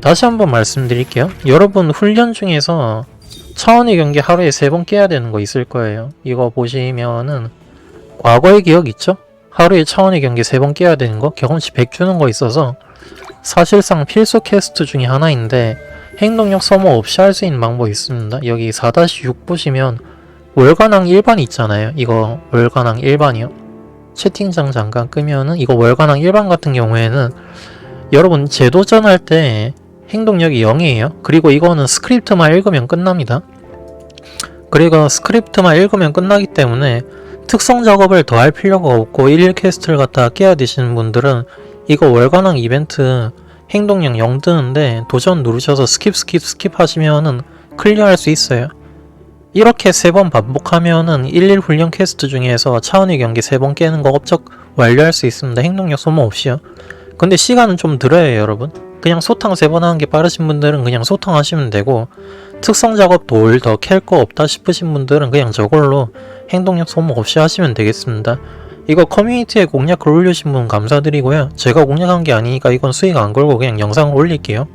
다시 한번 말씀드릴게요. 여러분 훈련 중에서 차원의 경기 하루에 세 번 깨야 되는 거 있을 거예요. 이거 보시면은 과거의 기억 있죠? 하루에 차원의 경기 세번 깨야 되는 거 경험치 100 주는 거 있어서 사실상 필수 퀘스트 중에 하나인데 행동력 소모 없이 할 수 있는 방법이 있습니다. 여기 4-6 보시면 월간왕 일반 있잖아요. 이거 월간왕 일반이요. 채팅창 잠깐 끄면은 이거 월간왕 일반 같은 경우에는 여러분 재도전 할 때 행동력이 0이에요. 그리고 이거는 스크립트만 읽으면 끝납니다. 그리고 스크립트만 읽으면 끝나기 때문에 특성 작업을 더 할 필요가 없고 일일 퀘스트를 갖다 깨야 되시는 분들은 이거 월간왕 이벤트 행동력 0 뜨는데 도전 누르셔서 스킵 스킵 스킵 하시면은 클리어할 수 있어요. 이렇게 세 번 반복하면은 일일 훈련 퀘스트 중에서 차원의 경기 세 번 깨는 거 업적 완료할 수 있습니다. 행동력 소모 없이요. 근데 시간은 좀 들어요, 여러분. 그냥 소탕 세 번 하는 게 빠르신 분들은 그냥 소탕 하시면 되고 특성 작업 돌 더 캘 거 없다 싶으신 분들은 그냥 저걸로 행동력 소모 없이 하시면 되겠습니다. 이거 커뮤니티에 공략글 올려주신 분 감사드리고요. 제가 공략한 게 아니니까 이건 수익 안 걸고 그냥 영상을 올릴게요.